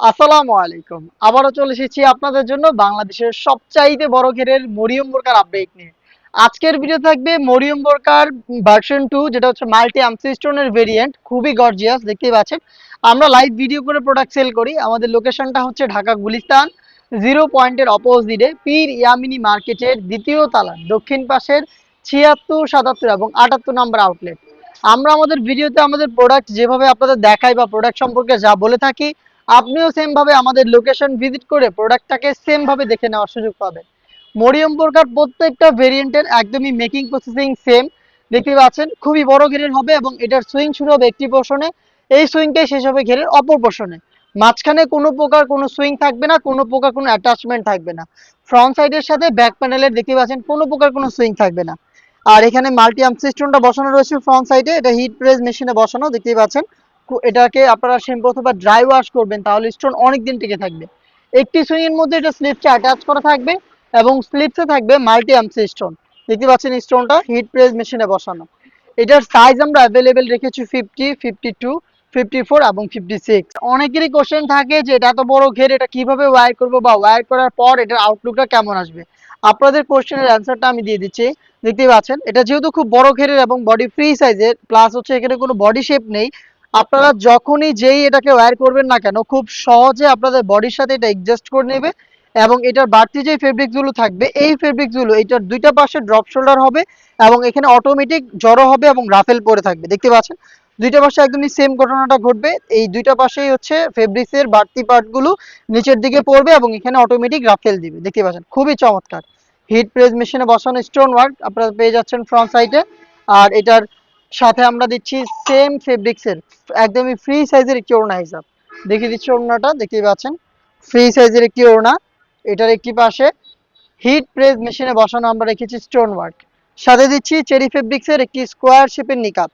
আসসালামু আলাইকুম। আবারও চলে এসেছি আপনাদের জন্য বাংলাদেশের সবচাইতে বড় ঘেরের মরিয়ম বোরকার আপডেট নিয়ে। আজকের ভিডিও থাকবে মরিয়ম বোরকার ভার্সন টু যেটা হচ্ছে মাল্টি আমসিস্টোনের ভেরিয়েন্ট খুবই গর্জিয়াস দেখতেই পাচ্ছেন। আমরা লাইভ ভিডিও করে প্রোডাক্ট সেল করি। আমাদের লোকেশনটা হচ্ছে ঢাকা গুলিস্তান জিরো পয়েন্টের অপোজিটে পীর ইয়ামিনী মার্কেটের দ্বিতীয় তালা, দক্ষিণ পাশের ছিয়াত্তর, সাতাত্তর এবং আটাত্তর নম্বর আউটলেট আমরা আমাদের ভিডিওতে আমাদের প্রোডাক্ট যেভাবে আপনাদের দেখাই বা প্রোডাক্ট সম্পর্কে যা বলে থাকি আপনিও সেম ভাবে আমাদের লোকেশন ভিজিট করে প্রোডাক্টটাকে সেম ভাবে দেখে নেওয়ার সুযোগ পাবেন। মরিয়ম বোরকার প্রত্যেকটা ভেরিয়েন্টের একদমই মেকিং প্রসেসিং সেম দেখতে পাচ্ছেন, খুবই বড় ঘেরের হবে এবং এটার সুইং শুরু হবে একটি পোর্শনে এই সুইংটাই শেষ হবে ঘেরের অপর পোর্শনে মাঝখানে কোনো প্রকার কোনো সুইং থাকবে না, কোনো প্রকার কোনো অ্যাটাচমেন্ট থাকবে না। ফ্রন্ট সাইডের সাথে ব্যাক প্যানেলের দেখতে পাচ্ছেন, কোনো প্রকার কোনো সুইং থাকবে না। আর এখানে মাল্টি আর্ম সিস্টেমটা বসানো রয়েছে ফ্রন্ট সাইডে এটা হিট প্রেস মেশিনে বসানো, দেখতেই পাচ্ছেন। এটাকে আপনারা শ্যাম্পু অথবা ড্রাই ওয়াশ করবেন, তাহলে স্টোন অনেক দিন টিকে থাকবে। একটি সুইং এর মধ্যে এটা স্লিপসে অ্যাটাচ করা থাকবে এবং স্লিপসে থাকবে মাল্টি আর্মস স্টোন দেখতে পাচ্ছেন স্টোনটা হিট প্রেস মেশিনে বসানো। এটার সাইজ আমরা অ্যাভেলেবেল রেখেছি fifty fifty two fifty four এবং ফিফটি সিক্স অনেকেরই কোশ্চেন থাকে যে এটা এত বড় ঘের, এটা কীভাবে ওয়ার করব বা ওয়্যার করার পর এটার আউটলুকটা কেমন আসবে? আপনাদের কোশ্চেনের অ্যান্সারটা আমি দিয়ে দিচ্ছি। দেখতেই পাচ্ছেন, এটা যেহেতু খুব বড় ঘেরের এবং বডি ফ্রি সাইজের প্লাস হচ্ছে এখানে কোনো বডি শেপ নেই। আপনারা যখনই যেই এটাকে ওয়্যার করবেন না কেন, খুব সহজে আপনাদের বডির সাথে এটা অ্যাডজাস্ট করে নেবে এবং এটার বাড়তি যে ফেব্রিক্সগুলো থাকবে, এই ফেব্রিক্সগুলো, এটার দুইটা পাশে ড্রপ শোল্ডার হবে এবং এখানে অটোমেটিক জড়ো হবে এবং রাফেল পরে থাকবে। দেখতে পাচ্ছেন? দুইটা পাশে একদমই সেম ঘটনাটা ঘটবে। এই দুইটা পাশেই হচ্ছে ফেব্রিক্স এর বাড়তি পার্টগুলো নিচের দিকে পড়বে এবং এখানে অটোমেটিক রাফেল দিবে। দেখতে পাচ্ছেন? খুবই চমৎকার। হিট প্রেস মেশিনে বসানো স্টোন ওয়ার্ক আপনারা পেয়ে যাচ্ছেন ফ্রন্ট সাইডে আর এটার সাথে আমরা দিচ্ছি সেম ফেব্রিক্স এর একদমই ফ্রি সাইজের একটি ওড়না হিসাব। দেখিয়ে দিচ্ছি ওড়নাটা, দেখতেই পাচ্ছেন। ফ্রি সাইজের একটি ওড়না, এটার একটি পাশে হিট প্রেস মেশিনে বসানো আমরা রেখেছি স্টোন ওয়ার্ক সাথে দিচ্ছি চেরি ফেব্রিক্স এর একটি স্কোয়ার শেপের নিকাপ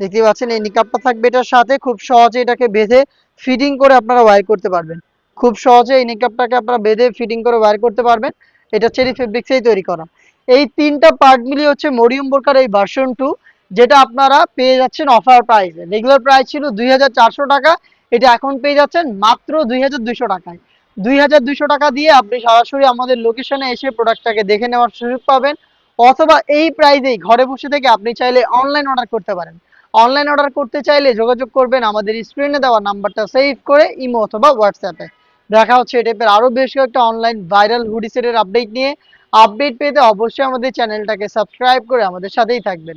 দেখতে পাচ্ছেন, এই নিকাপটা থাকবে এটার সাথে। খুব সহজে এটাকে বেঁধে ফিটিং করে আপনারা ওয়্যার করতে পারবেন। খুব সহজে এই নিকাপটাকে আপনারা বেঁধে ফিটিং করে ওয়্যার করতে পারবেন। এটা চেরি ফেব্রিক্সেই তৈরি করা। এই তিনটা পার্ট মিলিয়ে হচ্ছে মরিয়ম বোরকার এই ভার্সন টু যেটা আপনারা পেয়ে যাচ্ছেন অফার প্রাইসে রেগুলার প্রাইস ছিল দুই হাজার চারশো টাকা, এটা এখন পেয়ে যাচ্ছেন মাত্র দুই হাজার দুইশো টাকায়। দুই হাজার দুইশো টাকা দিয়ে আপনি সরাসরি আমাদের লোকেশনে এসে প্রোডাক্টটাকে দেখে নেওয়ার সুযোগ পাবেন, অথবা এই প্রাইজেই ঘরে বসে থেকে আপনি চাইলে অনলাইন অর্ডার করতে পারেন। অনলাইন অর্ডার করতে চাইলে যোগাযোগ করবেন আমাদের স্ক্রিনে দেওয়া নাম্বারটা সেভ করে ইমো অথবা হোয়াটসঅ্যাপে দেখা হচ্ছে এই টাইপের আরও বেশ কয়েকটা অনলাইন ভাইরাল হুডি সেটের আপডেট নিয়ে। আপডেট পেতে অবশ্যই আমাদের চ্যানেলটাকে সাবস্ক্রাইব করে আমাদের সাথেই থাকবেন।